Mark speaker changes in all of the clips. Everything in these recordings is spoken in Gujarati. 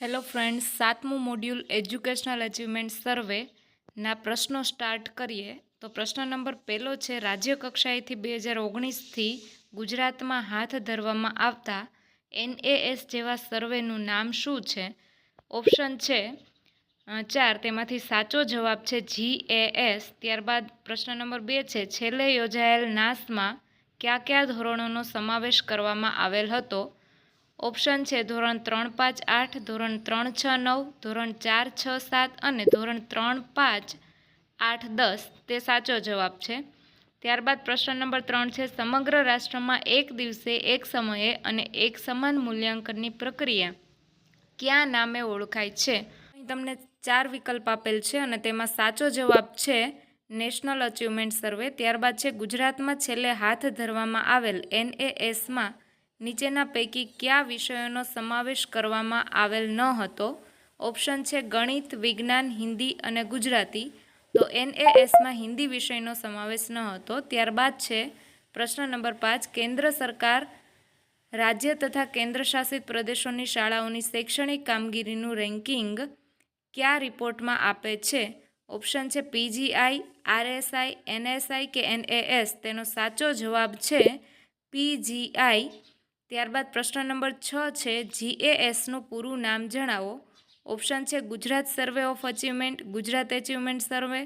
Speaker 1: હેલો ફ્રેન્ડ્સ સાતમું મોડ્યુલ એજ્યુકેશનલ અચીવમેન્ટ સર્વેના પ્રશ્નો સ્ટાર્ટ કરીએ. તો પ્રશ્ન નંબર પહેલો છે, રાજ્ય કક્ષાએથી બે હજાર ઓગણીસથી ગુજરાતમાં હાથ ધરવામાં આવતા એનએએસ જેવા સર્વેનું નામ શું છે? ઓપ્શન છે ચાર. તેમાંથી સાચો જવાબ છે જીએએસ ત્યારબાદ પ્રશ્ન નંબર બે છે, છેલ્લે યોજાયેલ નાસમાં કયા કયા ધોરણોનો સમાવેશ કરવામાં આવેલ હતો? ઓપ્શન છે ધોરણ ત્રણ પાંચ આઠ, ધોરણ ત્રણ છ નવ, ધોરણ ચાર છ સાત અને ધોરણ ત્રણ પાંચ આઠ દસ. તે સાચો જવાબ છે. ત્યારબાદ પ્રશ્ન નંબર ત્રણ છે, સમગ્ર રાષ્ટ્રમાં એક દિવસે એક સમયે અને એક સમાન મૂલ્યાંકનની પ્રક્રિયા ક્યાં નામે ઓળખાય છે? અહીં તમને ચાર વિકલ્પ આપેલ છે અને તેમાં સાચો જવાબ છે નેશનલ અચીવમેન્ટ સર્વે. ત્યારબાદ છે ગુજરાતમાં છેલ્લે હાથ ધરવામાં આવેલ એનએએસમાં નીચેના પૈકી કયા વિષયોનો સમાવેશ કરવામાં આવેલ ન હતો? ઓપ્શન છે ગણિત, વિજ્ઞાન, હિન્દી અને ગુજરાતી. તો એનએએસમાં હિન્દી વિષયનો સમાવેશ ન હતો. ત્યારબાદ છે પ્રશ્ન નંબર પાંચ, કેન્દ્ર સરકાર રાજ્ય તથા કેન્દ્રશાસિત પ્રદેશોની શાળાઓની શૈક્ષણિક કામગીરીનું રેન્કિંગ કયા રિપોર્ટમાં આપે છે? ઓપ્શન છે પીજીઆઈ, આરએસઆઈ, એનએસઆઈ કે એનએએસ? તેનો સાચો જવાબ છે પીજીઆઈ. ત્યારબાદ પ્રશ્ન નંબર છ છે જીએએસનું પૂરું નામ જણાવો. ઓપ્શન છે, Gujarat survey of achievement, Gujarat achievement survey,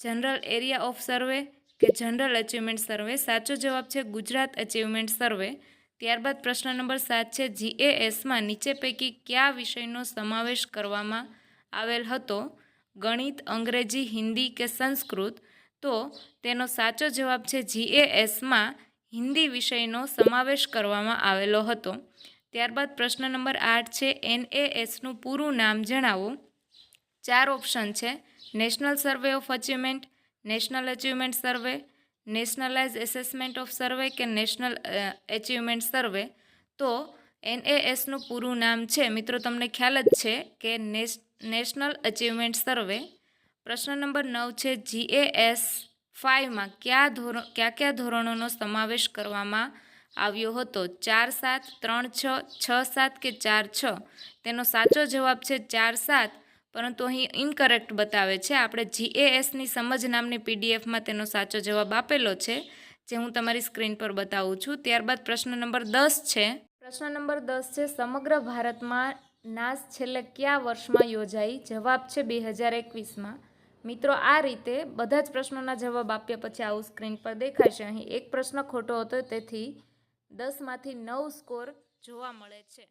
Speaker 1: general area of survey કે જનરલ અચીવમેન્ટ સર્વે. સાચો જવાબ છે, ગુજરાત અચીવમેન્ટ સર્વે. ત્યારબાદ પ્રશ્ન નંબર સાત છે જીએએસમાં નીચે પૈકી કયા વિષયનો સમાવેશ કરવામાં આવેલ હતો? ગણિત, અંગ્રેજી, હિન્દી કે સંસ્કૃત? તો તેનો સાચો જવાબ છે જીએએસમાં હિન્દી વિષયનો સમાવેશ કરવામાં આવેલો હતો. ત્યારબાદ પ્રશ્ન નંબર આઠ છે, એનએએસનું પૂરું નામ જણાવો. ચાર ઓપ્શન છે, national survey of achievement, national achievement survey nationalize assessment of survey કે નેશનલ એચિવમેન્ટ સર્વે. તો એનએએસનું પૂરું નામ છે, મિત્રો તમને ખ્યાલ જ છે કે નેશ, નેશનલ અચીવમેન્ટ સર્વે. પ્રશ્ન નંબર નવ છે, જીએએસ ફાઇવમાં કયા ધોરણ કયા કયા ધોરણોનો સમાવેશ કરવામાં આવ્યો હતો? ચાર સાત, ત્રણ છ છ સાત કે ચાર છ? તેનો સાચો જવાબ છે ચાર સાત, પરંતુ અહીં ઇનકરેક્ટ બતાવે છે. આપણે જીએએસની સમજ નામની પીડીએફમાં તેનો સાચો જવાબ આપેલો છે, જે હું તમારી સ્ક્રીન પર બતાવું છું. ત્યારબાદ પ્રશ્ન નંબર દસ છે. પ્રશ્ન નંબર દસ છે, સમગ્ર ભારતમાં નાસ છેલ્લે કયા વર્ષમાં યોજાઈ? જવાબ છે બે હજાર એકવીસમાં. મિત્રો, આ રીતે બધા જ પ્રશ્નોના જવાબ આપ્યા પછી આવું સ્ક્રીન પર દેખાશે. અહીં એક પ્રશ્ન ખોટો હતો, તેથી દસમાંથી નવ સ્કોર જોવા મળે છે.